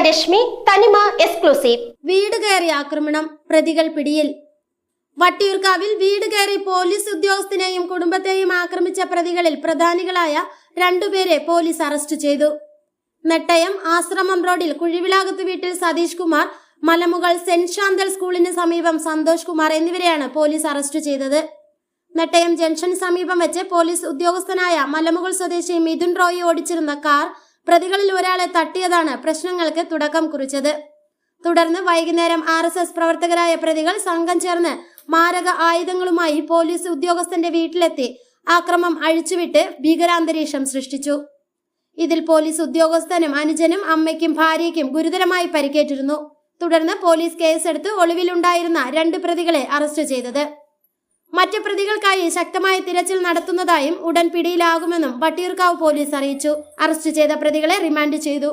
ധനലക്ഷ്മി തനിമ എക്സ്ക്ലൂസീവ്. വീട് കയറി ആക്രമണം പ്രതികൾ പിടിയിൽ. വട്ടിയൂർക്കാവിൽ വീട് കയറി പോലീസ് ഉദ്യോഗസ്ഥനെയും കുടുംബത്തെയും ആക്രമിച്ച പ്രതികളിൽ പ്രധാനികളായ രണ്ടുപേരെ പോലീസ് അറസ്റ്റ് ചെയ്തു. നെട്ടയം ആശ്രമം റോഡിൽ കുഴിവിലാകത്ത് വീട്ടിൽ സതീഷ് കുമാർ മലമുകൾ സെന്റ് ശാന്തൽ സ്കൂളിന് സമീപം സന്തോഷ് കുമാർ എന്നിവരെയാണ് പോലീസ് അറസ്റ്റ് ചെയ്തത്. നെട്ടയം ജംഗ്ഷന് സമീപം വെച്ച് പോലീസ് ഉദ്യോഗസ്ഥനായ മലമുകൾ സ്വദേശി മിഥുൻ റോയി ഓടിച്ചിരുന്ന കാർ പ്രതികളിൽ ഒരാളെ തട്ടിയതാണ് പ്രശ്നങ്ങൾക്ക് തുടക്കം കുറിച്ചത്. തുടർന്ന് വൈകുന്നേരം ആർ എസ് എസ് പ്രവർത്തകരായ പ്രതികൾ സംഘം ചേർന്ന് മാരക ആയുധങ്ങളുമായി പോലീസ് ഉദ്യോഗസ്ഥന്റെ വീട്ടിലെത്തി ആക്രമം അഴിച്ചുവിട്ട് ഭീകരാന്തരീക്ഷം സൃഷ്ടിച്ചു. ഇതിൽ പോലീസ് ഉദ്യോഗസ്ഥനും അനുജനും അമ്മയ്ക്കും ഭാര്യയ്ക്കും ഗുരുതരമായി പരിക്കേറ്റിരുന്നു. തുടർന്ന് പോലീസ് കേസെടുത്ത് ഒളിവിലുണ്ടായിരുന്ന രണ്ട് പ്രതികളെ അറസ്റ്റ് ചെയ്തത്. മറ്റ് പ്രതികൾക്കായി ശക്തമായ തിരച്ചിൽ നടത്തുന്നതായും ഉടൻ പിടിയിലാകുമെന്നും വട്ടിയൂർക്കാവ് പോലീസ് അറിയിച്ചു. അറസ്റ്റ് ചെയ്ത പ്രതികളെ റിമാൻഡ് ചെയ്തു.